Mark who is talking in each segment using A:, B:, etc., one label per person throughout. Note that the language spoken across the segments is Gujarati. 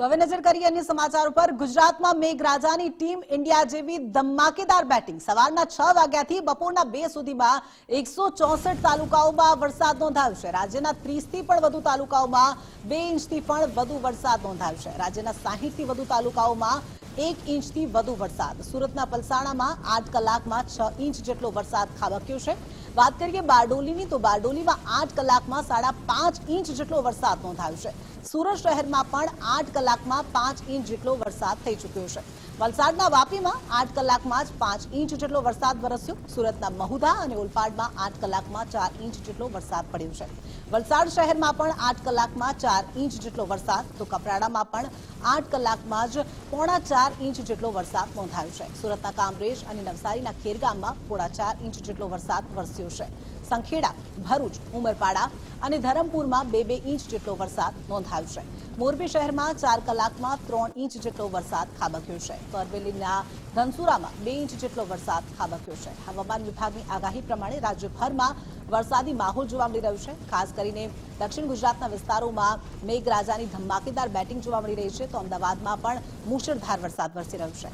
A: તો હવે નજર કરીએ અન્ય સમાચાર ઉપર. ગુજરાતમાં મેઘરાજાની ટીમ ઇન્ડિયા જેવી ધમાકેદાર બેટિંગ. સવારના છ વાગ્યાથી બપોરના બે સુધીમાં એકસો ચોસઠ તાલુકાઓમાં વરસાદ નોંધાયો છે. રાજ્યના ત્રીસથી પણ વધુ તાલુકાઓમાં બે ઇંચથી પણ વધુ વરસાદ નોંધાયો છે. રાજ્યના સાહીઠથી વધુ તાલુકાઓમાં એક ઇંચથી વધુ વરસાદ. સુરતના પલસાણામાં આઠ કલાકમાં છ ઇંચ જેટલો વરસાદ ખાબક્યો છે. વાત કરીએ બારડોલીની, તો બારડોલીમાં આઠ કલાકમાં સાડા પાંચ ઇંચ જેટલો વરસાદ નોંધાયો છે. સુરત શહેરમાં પણ આઠ કલાકમાં પાંચ ઇંચ જેટલો વરસાદ થઈ ચૂક્યો છે. વલસાડના વાપીમાં આઠ કલાકમાં જ પાંચ ઇંચ જેટલો વરસાદ વરસ્યો. સુરતના મહુધા અને ઓલપાડમાં આઠ કલાકમાં ચાર ઇંચ જેટલો વરસાદ પડ્યો છે. વલસાડ શહેરમાં પણ આઠ કલાકમાં ચાર ઇંચ જેટલો વરસાદ. તો કપરાડામાં પણ આઠ કલાકમાં જ પોણા ચાર ઇંચ જેટલો વરસાદ નોંધાયો છે. સુરતના કામરેજ અને નવસારીના ખેરગામમાં પોણા ચાર ઇંચ જેટલો વરસાદ વરસ્યો છે. સંખેડા, ભરૂચ, ઉમરપાડા અને ધરમપુરમાં બે બે ઇંચ જેટલો વરસાદ નોંધાયો છે. મોરબી શહેરમાં ચાર કલાકમાં ત્રણ ઇંચ જેટલો વરસાદ ખાબક્યો છે. તો અરવેલીના ધનસુરામાં બે ઇંચ જેટલો વરસાદ ખાબક્યો છે. હવામાન વિભાગની આગાહી પ્રમાણે રાજ્યભરમાં વરસાદી માહોલ જોવા મળી રહ્યો છે. ખાસ કરીને દક્ષિણ ગુજરાતના વિસ્તારોમાં મેઘરાજાની ધમાકેદાર બેટિંગ જોવા મળી રહી છે. તો અમદાવાદમાં પણ મુશળધાર વરસાદ વરસી રહ્યો છે.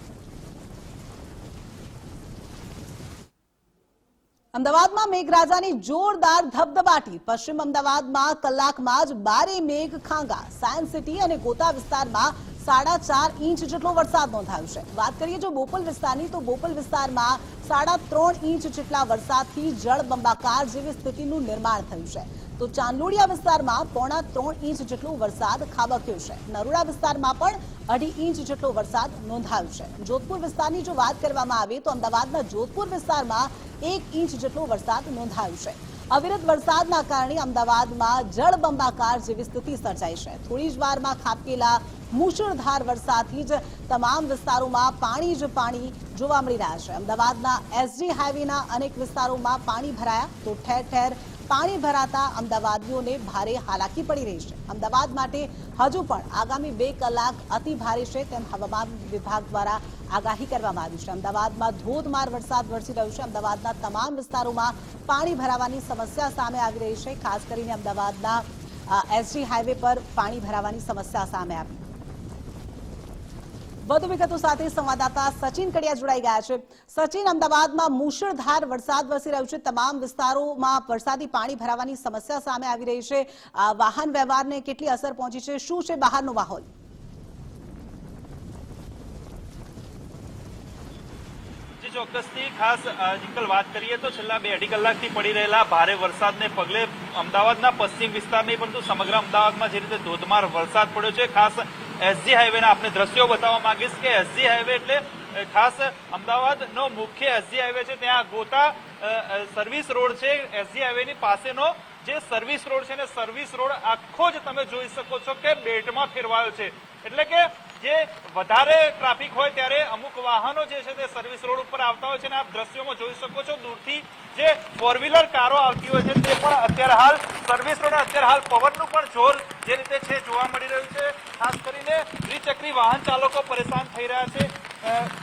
A: અમદાવાદમાં મેઘરાજાની જોરદાર ધબધબાટી. પશ્ચિમ અમદાવાદમાં કલાકમાં જ બારે મેઘ ખાંગા. સાયન્સ સિટી અને ગોતા વિસ્તારમાં સાડા ચાર ઇંચ જેટલો વરસાદ નોંધાયો છે. વાત કરીએ જો બોપલ વિસ્તારની, તો બોપલ વિસ્તારમાં સાડા ત્રણ ઇંચ જેટલા વરસાદથી જળબંબાકાર જેવી સ્થિતિનું નિર્માણ થયું છે. તો ચાંદોડિયા વિસ્તારમાં પોણા ત્રણ ઇંચ જેટલો વરસાદ ખાબક્યો છે. નરોડા વિસ્તારમાં પણ અઢી ઇંચ જેટલો વરસાદ નોંધાયો છે. જોધપુર વિસ્તારની જો વાત કરવામાં આવે, તો અમદાવાદના જોધપુર વિસ્તારમાં એક ઇંચ જેટલો વરસાદ નોંધાયો છે. અવિરત વરસાદના કારણે અમદાવાદમાં જળબંબાકાર જેવી સ્થિતિ સર્જાઈ છે. થોડી જ વારમાં ખાબકેલા મુશળધાર વરસાદથી જ તમામ વિસ્તારોમાં પાણી જ પાણી જોવા મળી રહ્યા છે. અમદાવાદના એસજી હાઈવેના અનેક વિસ્તારોમાં પાણી ભરાયા તો ઠેર ઠેર પાણી ભરાતા અમદાવાદીઓને ભારે હાલાકી પડી રહી છે. અમદાવાદ માટે હજુ પણ આગામી બે કલાક અતિ ભારે છે તેમ હવામાન વિભાગ દ્વારા આગાહી કરવામાં આવી છે. અમદાવાદમાં ધોધમાર વરસાદ વરસી રહ્યો છે. અમદાવાદના તમામ વિસ્તારોમાં પાણી ભરાવાની સમસ્યા સામે આવી રહી છે. ખાસ કરીને અમદાવાદના એસજી હાઈવે પર પાણી ભરાવાની સમસ્યા સામે આવી. વધુ વિગતો સાથે સંવાદદાતા સચિન કડિયા જોડાઈ ગયા છે. સચિન અમદાવાદમાં મુશળધાર વરસાદ વરસી રહ્યો છે. તમામ વિસ્તારોમાં વરસાદી પાણી ભરાવાની સમસ્યા સામે આવી રહી છે. વાહન વ્યવહારને કેટલી અસર પહોંચી છે? શું છે બહારનો માહોલ?
B: ચોક્કસથી ખાસ અ, વાત કરીએ તો છેલ્લા બે અઢી કલાકથી પડી રહેલા ભારે વરસાદને પગલે અમદાવાદના પશ્ચિમ વિસ્તાર નહીં પરંતુ સમગ્ર અમદાવાદમાં જે રીતે ધોધમાર વરસાદ પડ્યો છે ખાસ એસજી હાઈવેના આપણે દ્રશ્યો બતાવવા માંગીશ કે એસજી હાઈવે એટલે ખાસ અમદાવાદનો મુખ્ય એસજી હાઈવે છે. ત્યાં ગોતા સર્વિસ રોડ છે. એસજી હાઈવેની પાસેનો જે સર્વિસ રોડ છે ને સર્વિસ રોડ આખો જ તમે જોઈ શકો છો કે બેટમાં ફેરવાયો છે. એટલે કે જે વધારે ટ્રાફિક હોય ત્યારે અમુક વાહનો જે છે તે સર્વિસ રોડ ઉપર આવતા હોય છે અને આપ દ્રશ્યોમાં જોઈ શકો છો. દૂરથી જે ફોર વ્હીલર કારો આવતી હોય છે, તે પણ અત્યારે હાલ સર્વિસ રોડ અત્યારે હાલ પવનનું પણ જોર જે રીતે છે જોવા મળી રહ્યું છે. ખાસ કરીને દ્વિચક્રી વાહન ચાલકો પરેશાન થઈ રહ્યા છે.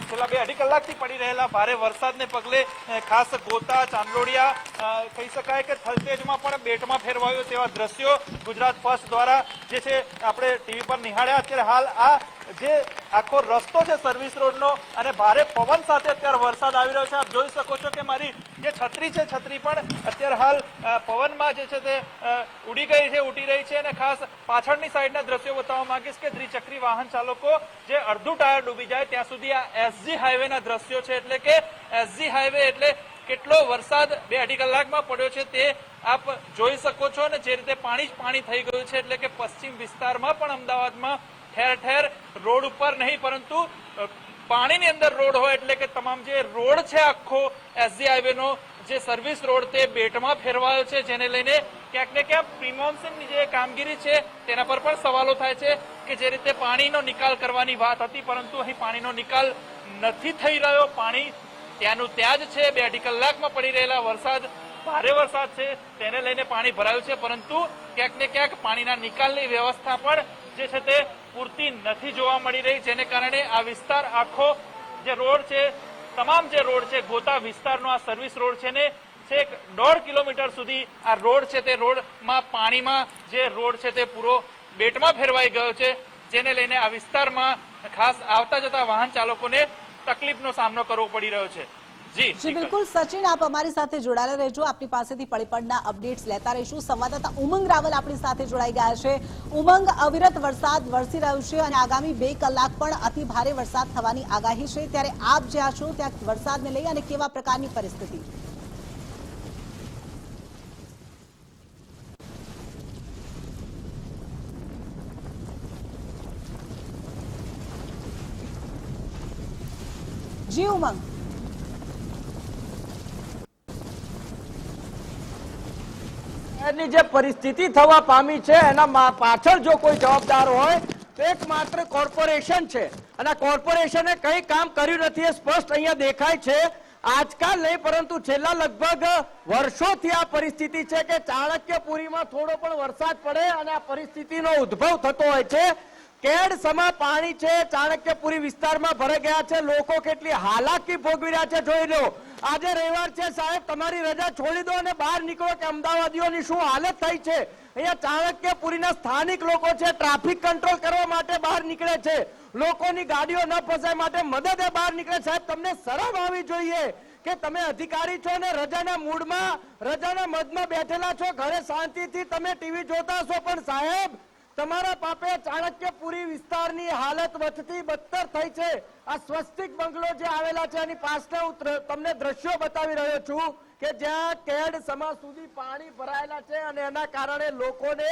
B: છેલ્લા બે અઢી કલાકથી પડી રહેલા ભારે વરસાદને પગલે ખાસ ગોતા, ચાંદલોડિયા કહી શકાય કે થલતેજમાં પણ બેટમાં ફેરવાયો તેવા દ્રશ્યો ગુજરાત ફર્સ્ટ દ્વારા જે છે, આપણે ટીવી પર નિહાળ્યા. અત્યારે હાલ આ જે આખો રસ્તો છે સર્વિસ રોડનો અને ભારે પવન સાથે અત્યારે વરસાદ આવી રહ્યો છે. આપ જોઈ શકો છો કે મારી જે છત્રી છે, છત્રી પણ અત્યારે હાલ પવનમાં જે છે તે ઉડી ગઈ છે, ઉડી રહી છે અને ખાસ પાછળની સાઈડના દ્રશ્યો બતાવવા માંગીશ કે દ્વિચક્રી વાહન ચાલકો જે અડધું ટાયર ડૂબી જાય ત્યાં સુધી આ એસજી હાઈવેના દ્રશ્યો છે. એટલે કે એસજી હાઈવે એટલે કેટલો વરસાદ બે અઢી કલાકમાં પડ્યો છે તે આપ જોઈ શકો છો અને જે રીતે પાણી જ પાણી થઈ ગયું છે. એટલે કે પશ્ચિમ વિસ્તારમાં પણ અમદાવાદમાં ઠેર ઠેર રોડ ઉપર નહીં, પરંતુ પાણીની અંદર રોડ હોય એટલે કે તમામ જે રોડ છે આખો એસજી હાઈવેનો જે સર્વિસ રોડ તે બેટમાં ફેરવાયો છે, જેને લઈને ક્યાંક ને ક્યાંક પ્રિમોન્સનની જે કામગીરી છે, તેના પર પણ સવાલો થાય છે કે જે રીતે પાણીનો નિકાલ કરવાની વાત હતી, પરંતુ અહીં પાણીનો નિકાલ નથી થઈ રહ્યો. પાણી ત્યાંનું ત્યાં જ છે, બે અઢી કલાકમાં પડી રહેલા વરસાદ, ભારે વરસાદ છે, તેને લઈને પાણી ભરાયું છે, પરંતુ ક્યાંક ને ક્યાંક પાણીના નિકાલની વ્યવસ્થા પણ જે છે તે પૂરતી નથી જોવા મળી રહી, જેને કારણે આ વિસ્તાર આખો જે રોડ છે, તમામ જે રોડ છે, ગોતા વિસ્તારનો આ સર્વિસ રોડ છે ને છેક દોઢ કિલોમીટર સુધી આ રોડ છે તે રોડમાં પાણીમાં જે રોડ છે તે પૂરો બેટમાં ફેરવાઈ ગયો છે, જેને લઈને આ વિસ્તારમાં ખાસ આવતા જતા વાહન ચાલકોને તકલીફનો સામનો કરવો પડી રહ્યો છે. જી
A: બિલકુલ સચિન આપ અમારી સાથે જોડાયેલા રહેજો. આપની પાસેથી પળીપળના અપડેટ્સ લેતા રહીશું. સંવાદદાતા ઉમંગ રાવલ આપણી સાથે જોડાઈ ગયા છે. ઉમંગ અવિરત વરસાદ વરસી રહ્યો છે અને આગામી બે કલાક પણ અતિ ભારે વરસાદ થવાની આગાહી છે. ત્યારે આપ જ્યાં છો ત્યાં વરસાદને લઈ અને કેવા પ્રકારની પરિસ્થિતિ? જી ઉમંગ.
C: શહેરની જે પરિસ્થિતિ થવા પામી છે, એના પાછળ જો કોઈ જવાબદાર હોય, તો એક માત્ર કોર્પોરેશન છે. અને કોર્પોરેશને કઈ કામ કર્યું નથી એ સ્પષ્ટ અહીંયા દેખાય છે. આજકાલ નહીં, પરંતુ છેલ્લા લગભગ વર્ષોથી આ પરિસ્થિતિ છે કે ચાણક્યપુરીમાં થોડો પણ વરસાદ પડે અને આ પરિસ્થિતિનો ઉદ્ભવ થતો હોય છે. કેડ સમા પાણી છે, ચાણક્યપુરી વિસ્તારમાં ભરાઈ ગયા છે. લોકો કેટલી હાલાકી ભોગવી રહ્યા છે, જોઈ લો. આજે રવિવાર છે સાહેબ, તમારી રજા છોડી દો અને બહાર નીકળો કે અમદાવાદીઓની શું હાલત થઈ છે? અહીંયા ચાણક્યપુરીના સ્થાનિક લોકો છે, ટ્રાફિક કંટ્રોલ કરવા માટે બહાર નીકળે છે. લોકોની ગાડીઓ ન ફસાય માટે મદદે બહાર નીકળે. સાહેબ, તમને શરમ આવી જોઈએ કે તમે અધિકારી છો ને રજાના મૂડમાં, રજાના મધમાં બેઠેલા છો? ઘરે શાંતિથી તમે ટીવી જોતા છો પણ સાહેબ તમારા પાપે ચાણક્યપુરી વિસ્તારની હાલત વધતી બદતર થઈ છે. આ સ્વસ્તિક બંગલો જે આવેલા છે, એની પાસે હું તમને દ્રશ્યો બતાવી રહ્યો છું કે જ્યાં કેડ સમા સુધી પાણી ભરાયેલા છે અને એના કારણે લોકોને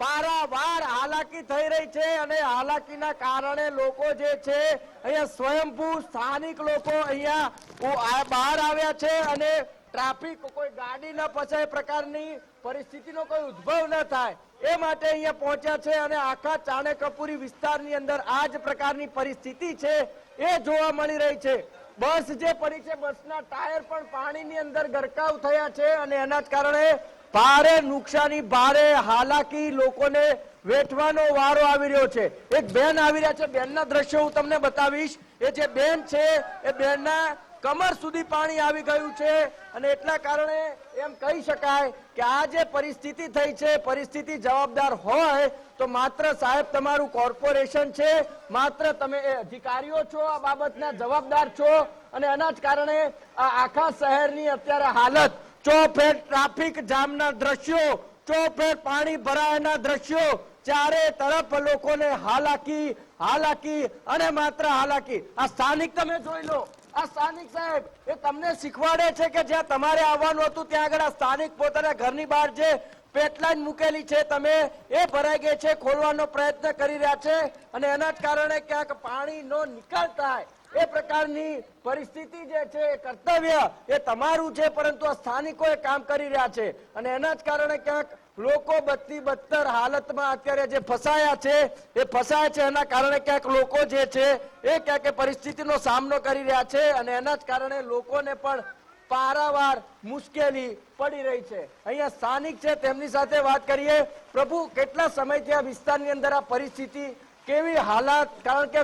C: પારાવાર હાલાકી થઈ રહી છે અને હાલાકીના કારણે લોકો જે છે, અહીંયા સ્વયંભૂ સ્થાનિક લોકો અહીંયા બહાર આવ્યા છે અને ટ્રાફિક કોઈ ગાડી ન પછાય પ્રકારની પરિસ્થિતિનો કોઈ ઉદ્ભવ ન થાય. એ માટે અહીંયા પહોંચ્યા છે અને આખા ચાણક્યપુરી વિસ્તારની અંદર આ જ પ્રકારની પરિસ્થિતિ છે, એ જોવા મળી રહી છે. બસ જે પડી છે, બસના ટાયર પણ પાણીની અંદર ગરકાવ થયા છે અને એના જ કારણે ભારે નુકસાની, ભારે હાલાકી લોકોને વેઠવાનો વારો આવી રહ્યો છે. એક બેન આવી રહ્યા છે. બેનના દ્રશ્યો હું તમને બતાવીશ. એ જે બેન છે, એ બેનના કમર સુધી પાણી આવી ગયું છે અને એટલા કારણે એમ કહી શકાય કે આ જે પરિસ્થિતિ થઈ છે, પરિસ્થિતિ જવાબદાર હોય તો માત્ર સાહેબ તમારું કોર્પોરેશન છે, માત્ર તમે અધિકારીઓ છો, આ બાબતના જવાબદાર છો અને એના જ કારણે આ આખા શહેરની અત્યારે હાલત ચોફેર ટ્રાફિક જામના દ્રશ્યો, ચોફેર પાણી ભરાયાના દ્રશ્યો, ચારે તરફ લોકોને હાલાકી હાલાકી અને માત્ર હાલાકી. આ સ્થાનિક તમે જોઈ લો. આ સ્થાનિક સાહેબ, એ તમને શીખવાડે છે કે જ્યાં તમારે આવવાનું હતું, ત્યાં આગળ આ સ્થાનિક પોતાના ઘરની બહાર જે પેટલાઈન મૂકેલી છે, તમે એ ભરાઈ ગઈ છે, ખોલવાનો પ્રયત્ન કરી રહ્યા છે, અને એના જ કારણે ક્યાંક પાણીનો નિકાલ થાય. એ પ્રકારની પરિસ્થિતિ જે છે, એ કર્તવ્ય એ તમારું છે, પરંતુ આ સ્થાનિકો એ કામ કરી રહ્યા છે. અને એના જ કારણે ક્યાંક લોકો બદતી બદતર હાલતમાં અત્યારે જે ફસાયા છે, એ ફસાયા છે, એના કારણે ક્યાંક લોકો જે છે, એ ક્યાંક પરિસ્થિતિનો સામનો કરી રહ્યા છે અને એના જ કારણે લોકોને પણ પારાવાર મુશ્કેલી પડી રહી છે. અહીંયા સ્થાનિક છે, તેમની સાથે વાત કરીએ. પ્રભુ, કેટલા સમયથી આ વિસ્તારની અંદર આ પરિસ્થિતિ કેવી હાલાત? કારણ કે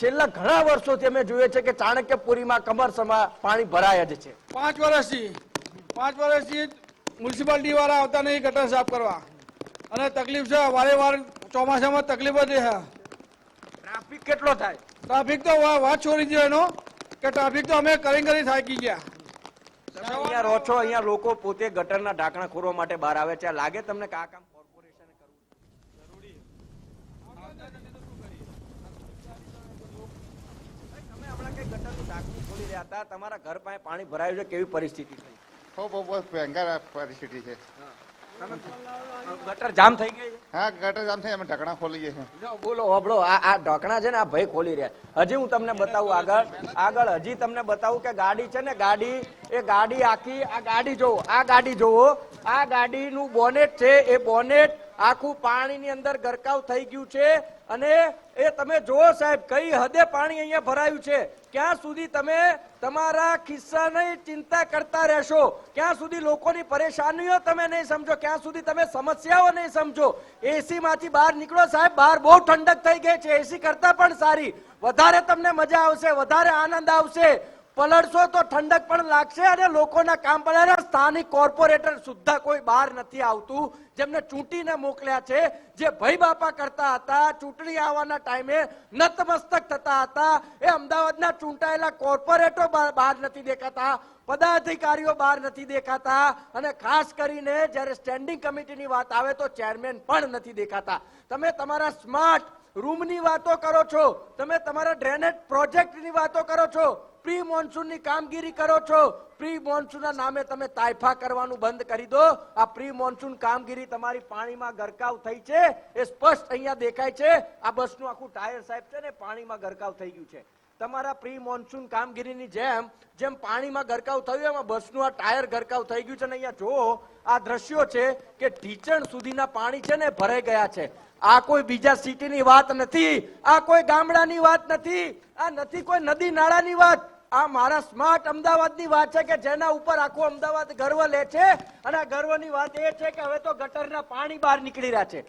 C: છેલ્લા ઘણા વર્ષોથી અમે જોઈએ છે કે ચાણક્યપુરીમાં કમરસમાં પાણી ભરાયા જ છે.
D: પાંચ વર્ષથી પાંચ વર્ષથી મ્યુનિસિપાલિટી વાળા આવતા નહીં ગટર સાફ કરવા. અને તકલીફ છે વારે વાર ચોમાસામાં તકલીફ જ છે.
C: ટ્રાફિક કેટલો થાય?
D: ટ્રાફિક તો વાત છોડી દો એનો કે ટ્રાફિક તો અમે કરી કરી થાકી ગયા.
C: અહીંયા રહો છો અહીંયા લોકો પોતે ગટરના ઢાંકણા ખોરવા માટે બહાર આવે છે. લાગે તમને કે આ કામ કોર્પોરેશને કરવું તમે હમણાં કઈ ગટરનું હતા તમારા ઘર પાસે પાણી ભરાયું છે કેવી પરિસ્થિતિ થઈ?
E: બહુ બહુ બહુ ભયંકર પરિસ્થિતિ છે.
C: ગટર જામ થઈ ગઈ
E: હા ગટર જામ થઈ અમે ઢકણા ખોલી
C: જો બોલો હોબળો આ આ ઢકણા છે ને આ ભાઈ ખોલી રહ્યા હજી હું તમને બતાવું આગળ. આગળ હજી તમને બતાવું કે ગાડી છે ને ગાડી એ ગાડી આખી આ ગાડી જોવો આ ગાડી જોવો. આ ગાડીનું બોનેટ છે એ બોનેટ આખું પાણીની અંદર ગરકાવ થઈ ગયું છે. અને એ તમે જુઓ સાહેબ, કઈ હદે પાણી અહીંયા ભરાયું છે? ક્યાં સુધી તમે તમારા ખિસ્સાની ચિંતા કરતા રહેશો? ક્યાં સુધી લોકોની પરેશાનીઓ તમે નહીં સમજો? ક્યાં સુધી તમે સમસ્યાઓ નહીં સમજો? એસી માંથી બહાર નીકળો સાહેબ, બહાર બહુ ઠંડક થઈ ગઈ છે. એસી કરતા પણ સારી. વધારે તમને મજા આવશે, વધારે આનંદ આવશે. પલળશો તો ઠંડક પણ લાગશે અને લોકોના કામ પણ સ્થાનિક કોર્પોરેટર સુદ્ધા કોઈ બહાર નથી આવતું, જેમને ચૂંટીને મોકલ્યા છે, જે ભય બાપા કરતા હતા, ચૂંટણી આવવાના ટાઈમે નતમસ્તક થતા હતા, એ અમદાવાદના ચૂંટાયેલા કોર્પોરેટરો બહાર નથી દેખાતા, પદાધિકારીઓ બહાર નથી દેખાતા, અને ખાસ કરીને જ્યારે સ્ટેન્ડિંગ કમિટીની વાત આવે તો ચેરમેન પણ નથી દેખાતા. તમે તમારા સ્માર્ટ રૂમની વાતો કરો છો, તમે તમારા ડ્રેનેજ પ્રોજેક્ટની વાતો કરો છો પ્રી મોન્સૂનની કામગીરી કરો છો. પ્રી મોન્સૂનના નામે તમે તાયફા કરવાનું બંધ કરી દો. આ પ્રી મોન્સૂન કામગીરી તમારી પાણીમાં ગરકાવ થઈ છે. એ સ્પષ્ટ અહીંયા દેખાય છે. આ બસનું આખું ટાયર સાહેબ છે ને, પાણીમાં ગરકાવ થઈ ગયું છે. તમારા પ્રી મોન્સૂન કામગીરીની જેમ જેમ પાણીમાં ગરકાવ થયું, એમાં બસનું આ ટાયર ગરકાવ થઈ ગયું છે. ને અહીંયા જુઓ, આ દ્રશ્યો છે કે ઢીચણ સુધીના પાણી છે ને, ભરાઈ ગયા છે. આ કોઈ બીજા સિટીની વાત નથી. આ કોઈ ગામડાની વાત નથી. આ નથી કોઈ નદી નાળાની વાત. આ મારા સ્માર્ટ અમદાવાદની વાત છે કે જેના ઉપર આખું અમદાવાદ ગર્વ લે છે અને આ ગર્વની વાત એ છે કે હવે તો ગટરના પાણી બહાર નીકળી રહ્યા છે.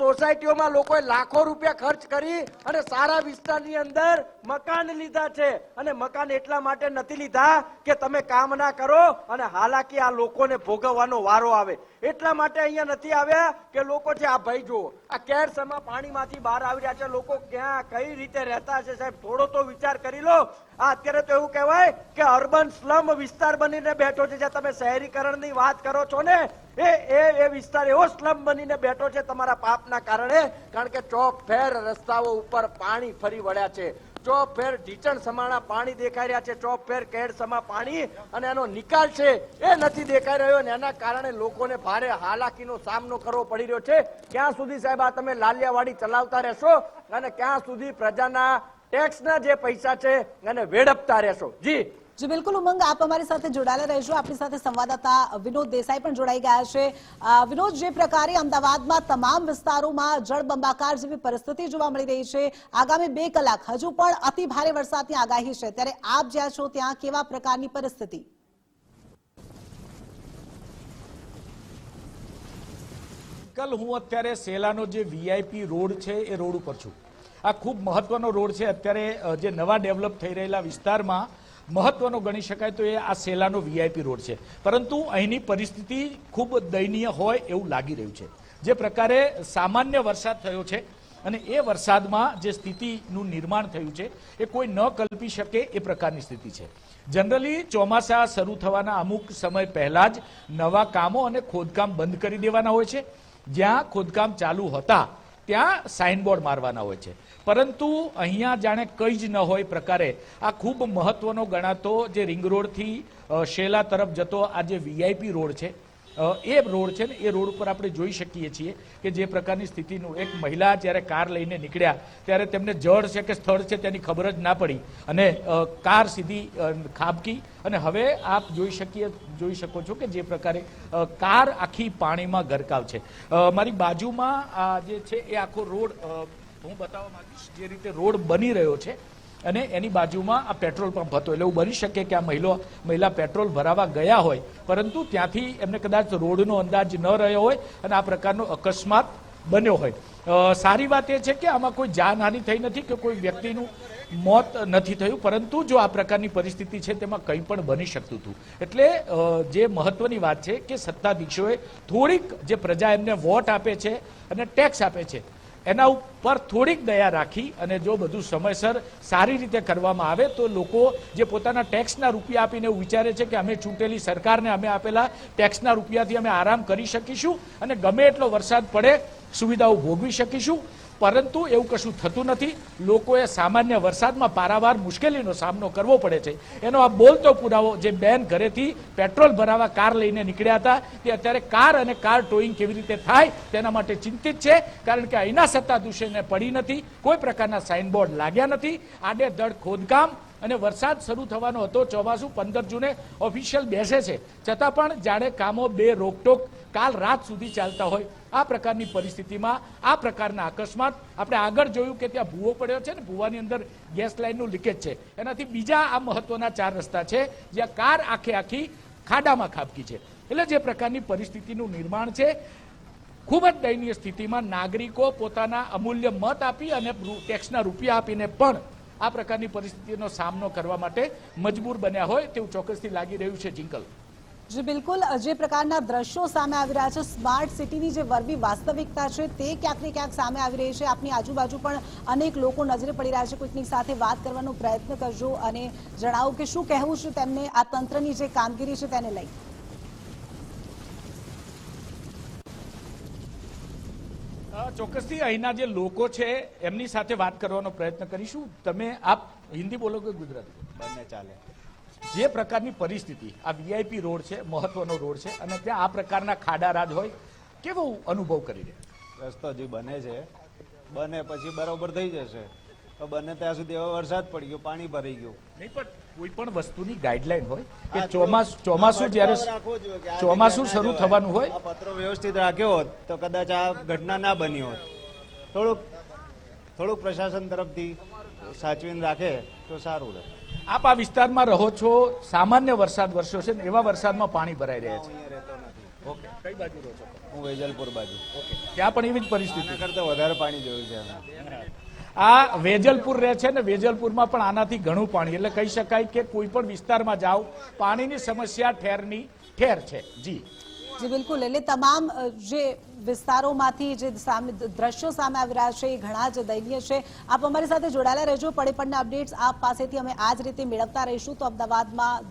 C: સોસાયટીઓમાં લોકોએ લાખો રૂપિયા ખર્ચ કરી અને સારા વિસ્તારની અંદર મકાન લીધા છે. અને મકાન એટલા માટે નથી લીધા કે તમે કામ ના કરો અને હાલાકી આ લોકોને ભોગવવાનો વારો આવે. એટલા માટે અહીંયા નથી આવ્યા કે લોકો છે આ ભાઈ જુઓ, આ કેરસમાં પાણીમાંથી બહાર આવી રહ્યા છે. લોકો ક્યાં, કઈ રીતે રહેતા છે સાહેબ? થોડો તો વિચાર કરી લો. આ અત્યારે તો એવું કહેવાય કે અર્બન સ્લમ વિસ્તાર બનીને બેઠો છે. જ્યાં તમે શહેરીકરણની વાત કરો છો ને, એ એ એ વિસ્તાર એવો સ્લમ બનીને બેઠો છે તમારા પાપના કારણે, કારણ કે ચોક ફેર રસ્તાઓ ઉપર પાણી ફરી વળ્યા છે. ચોક ફેર ઢીચણ સમાણા પાણી દેખાઈ રહ્યા છે. ચોપ ફેર કેડ સમા પાણી અને એનો નિકાલ છે એ નથી દેખાઈ રહ્યો અને એના કારણે લોકોને ભારે હાલાકીનો સામનો કરવો પડી રહ્યો છે. ક્યાં સુધી સાહેબ આ તમે લાલિયાવાડી ચલાવતા રહેશો અને ક્યાં સુધી પ્રજાના ટેક્સના જે પૈસા છે એને વેડપતા રહેશો? જી.
A: જી, બિલકુલ ઉમંગ, આપ અમારી સાથે જોડાયેલા રહેશો આપણી સાથે સંવાદદાતા વિનોદ દેસાઈ પણ જોડાઈ ગયા છે. વિનોદ, જે પ્રકારે અમદાવાદમાં તમામ વિસ્તારોમાં જળબંબાકાર જેવી પરિસ્થિતિ જોવા મળી રહી છે, આગામી બે કલાક હજુ પણ અતિ ભારે વરસાદની આગાહી છે. ત્યારે આપ જ્યાં છો, ત્યાં કેવા પ્રકારની પરિસ્થિતિ?
F: કલ હું અત્યારે સેલાનો જે વીઆઈપી રોડ છે, એ રોડ ઉપર છું. આ ખૂબ મહત્વનો રોડ છે. અત્યારે જે નવા ડેવલપ થઈ રહેલા વિસ્તારમાં મહત્વનો ગણી શકાય તો એ આ સેલાનો વીઆઈપી રોડ છે. પરંતુ અહીંની પરિસ્થિતિ ખૂબ દયનીય હોય એવું લાગી રહ્યું છે. જે પ્રકારે સામાન્ય વરસાદ થયો છે અને એ વરસાદમાં જે સ્થિતિનું નિર્માણ થયું છે, એ કોઈ ન કલ્પી શકે એ પ્રકારની સ્થિતિ છે. જનરલી ચોમાસા શરૂ થવાના અમુક સમય પહેલાં જ નવા કામો અને ખોદકામ બંધ કરી દેવાના હોય છે. જ્યાં ખોદકામ ચાલુ હતા ત્યાં સાઇનબોર્ડ મારવાના હોય છે. પરંતુ અહીંયા જાણે કંઈ જ ન હોય પ્રકારે આ ખૂબ મહત્વનો ગણાતો જે રિંગ રોડથી શેલા તરફ જતો આ જે વીઆઈપી રોડ છે એ રોડ છે ને, એ રોડ ઉપર આપણે જોઈ શકીએ છીએ કે જે પ્રકારની સ્થિતિનું એક મહિલા જ્યારે કાર લઈને નીકળ્યા, ત્યારે તેમને જળ છે કે સ્થળ છે તેની ખબર જ ના પડી. અને કાર સીધી ખાબકી. અને હવે આપ જોઈ શકીએ, જોઈ શકો છો કે જે પ્રકારે કાર આખી પાણીમાં ગરકાવ છે. મારી બાજુમાં આ જે છે એ આખો રોડ હું બતાવવા માંગીશ જે રીતે રોડ બની રહ્યો છે. અને એની બાજુમાં આ પેટ્રોલ પંપ હતો. એટલે એવું બની શકે કે આ મહિલા મહિલા પેટ્રોલ ભરાવા ગયા હોય. પરંતુ ત્યાંથી એમને કદાચ રોડનો અંદાજ ન રહ્યો હોય અને આ પ્રકારનો અકસ્માત બન્યો હોય. સારી વાત એ છે કે આમાં કોઈ જાનહાનિ થઈ નથી કે કોઈ વ્યક્તિનું મોત નથી થયું. પરંતુ જો આ પ્રકારની પરિસ્થિતિ છે તેમાં કંઈ પણ બની શકતું હતું. એટલે જે મહત્વની વાત છે કે સત્તાધીશોએ થોડીક જે પ્રજા એમને વોટ આપે છે અને ટેક્સ આપે છે એના ઉપર થોડીક દયા રાખી અને જો બધું સમયસર સારી રીતે કરવામાં આવે તો લોકો જે પોતાના ટેક્સના રૂપિયા આપીને એવું વિચારે છે કે અમે ચૂંટેલી સરકારને અમે આપેલા ટેક્સના રૂપિયાથી અમે આરામ કરી શકીશું અને ગમે એટલો વરસાદ પડે સુવિધાઓ ભોગવી શકીશું. પરંતુ એવું કશું થતું નથી. લોકોએ સામાન્ય વરસાદમાં પારાવાર મુશ્કેલીનો સામનો કરવો પડે છે. એનો આ બોલતો પુરાવો જે બેન ઘરેથી પેટ્રોલ ભરાવા કાર લઈને નીકળ્યા હતા, તે અત્યારે કાર અને કાર ટોઈંગ કેવી રીતે થાય તેના માટે ચિંતિત છે, કારણ કે અહીંના સત્તાધીશોને પડી નથી, કોઈ પ્રકારના સાઇનબોર્ડ લાગ્યા નથી. આડે ધડ ખોદકામ અને વરસાદ શરૂ થવાનો હતો ચોમાસું પંદર જૂને ઓફિશિયલ બેસે છે. છતાં પણ જાણે કામો બે રોકટોક કાલ રાત સુધી ચાલતા હોય. આ પ્રકારની પરિસ્થિતિમાં, આ પ્રકારના અકસ્માત. આપણે આગળ જોયું કે ત્યાં ભૂવો પડ્યો છે ને, ભૂવાની અંદર ગેસ લાઇનનું લીકેજ છે. એનાથી બીજા આ મહત્વના ચાર રસ્તા છે, જ્યાં કાર આખે આખી ખાડામાં ખાબકી છે. એટલે જે પ્રકારની પરિસ્થિતિનું નિર્માણ છે, ખૂબ જ દયનીય સ્થિતિમાં નાગરિકો પોતાના અમૂલ્ય મત આપી અને ટેક્સના રૂપિયા આપીને પણ આ પ્રકારની પરિસ્થિતિનો સામનો કરવા માટે મજબૂર બન્યા હોય તેવું ચોક્કસથી લાગી રહ્યું છે જિંકલ
A: જી બિલકુલ. જે પ્રકારના દ્રશ્યો સામે આવી રહ્યા છે સ્માર્ટ સિટીની જે વરબી વાસ્તવિકતા છે તે ક્યાંક ને ક્યાંક સામે આવી રહી છે. આપની આજુબાજુ પણ અનેક લોકો નજરે પડી રહ્યા છે. કોઈકની સાથે વાત કરવાનો પ્રયત્ન કરજો અને જણાવો કે શું કહેવું છે તેમને આ તંત્રની જે કામગીરી છે તેને લઈ.
F: ચોક્કસથી અહીંના જે લોકો છે એમની સાથે વાત કરવાનો પ્રયત્ન કરીશું. તમે આપ હિન્દી બોલો કે ગુજરાતી?
G: બંને ચાલે.
F: જે પ્રકારની પરિસ્થિતિ આ વીઆઈપી રોડ છે મહત્વનો રોડ છે અને ત્યાં આ પ્રકારના ખાડા રાજ હોય કેવો અનુભવ કરી રહ્યા?
G: રસ્તો જે બને છે બને પછી બરોબર થઈ જશે. તો બને ત્યાં સુધી હવે વરસાદ પડી ગયો પાણી ભરાઈ ગયું.
F: નહીં પણ કોઈ પણ વસ્તુની ગાઈડલાઈન હોય કે ચોમાસું ચોમાસ જ્યારે ચોમાસું શરૂ થવાનું હોય.
G: પત્રો વ્યવસ્થિત રાખ્યો હોત તો કદાચ આ ઘટના ના બની હોત. થોડુંક થોડુંક પ્રશાસન તરફથી સાચવીને રાખે તો સારું રહે.
F: આપ આ વિસ્તારમાં રહો છો સામાન્ય વરસાદ વરસ્યો છે એવા વરસાદમાં પાણી ભરાઈ રહ્યા છે. ઓકે કઈ બાજુ રહો છો?
G: હું વેજલપુર બાજુ.
F: ઓકે ત્યાં પણ એવી જ પરિસ્થિતિ
G: કરતાં વધારે પાણી જોયું છે અમે
F: આ વેજલપુર રહે છે ને વેજલપુરમાં પણ આનાથી ઘણું પાણી એટલે કહી શકાય કે કોઈ પણ વિસ્તારમાં જાઓ પાણીની સમસ્યા ઠેરની ઠેર છે. જી.
A: જી, બિલકુલ. એટલે તમામ જે વિસ્તારોમાંથી જે સામે દ્રશ્યો સામે આવી રહ્યા છે, એ ઘણા જ દયનીય છે. આપ અમારી સાથે જોડાયેલા રહેજો. પડે પડના અપડેટ્સ આપ પાસેથી અમે આ જ રીતે મેળવતા રહીશું. તો અમદાવાદમાં